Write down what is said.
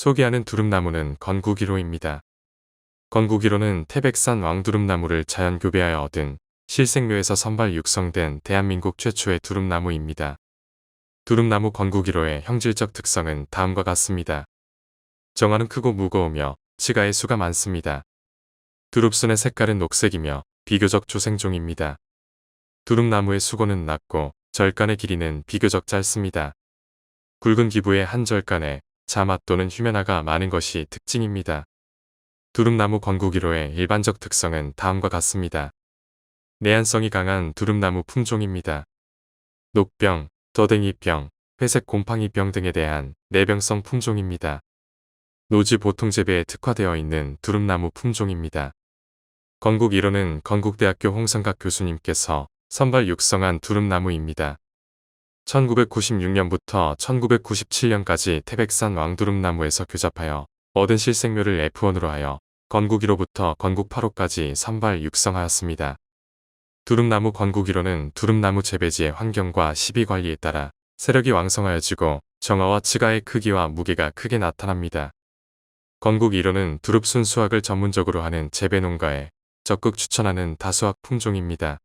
소개하는 두릅나무는 건국1호입니다. 건국1호는 태백산 왕두릅나무를 자연 교배하여 얻은 실생묘에서 선발 육성된 대한민국 최초의 두릅나무입니다. 두릅나무 건국1호의 형질적 특성은 다음과 같습니다. 정화는 크고 무거우며 치가의 수가 많습니다. 두릅순의 색깔은 녹색이며 비교적 조생종입니다. 두릅나무의 수고는 낮고 절간의 길이는 비교적 짧습니다. 굵은 기부의 한 절간에 자마 또는 휴면화가 많은 것이 특징입니다. 두릅나무 건국1호의 일반적 특성은 다음과 같습니다. 내한성이 강한 두릅나무 품종입니다. 녹병, 더댕이병, 회색 곰팡이병 등에 대한 내병성 품종입니다. 노지 보통 재배에 특화되어 있는 두릅나무 품종입니다. 건국 1호는 건국대학교 홍성각 교수님께서 선발 육성한 두릅나무입니다. 1996년부터 1997년까지 태백산 왕두릅나무에서 교잡하여 얻은 실생묘를 F1으로 하여 건국 1호부터 건국 8호까지 선발 육성하였습니다. 두릅나무 건국 1호는 두릅나무 재배지의 환경과 시비 관리에 따라 세력이 왕성하여지고 정화와 치가의 크기와 무게가 크게 나타납니다. 건국 1호는 두릅 순 수확을 전문적으로 하는 재배농가에 적극 추천하는 다수학 품종입니다.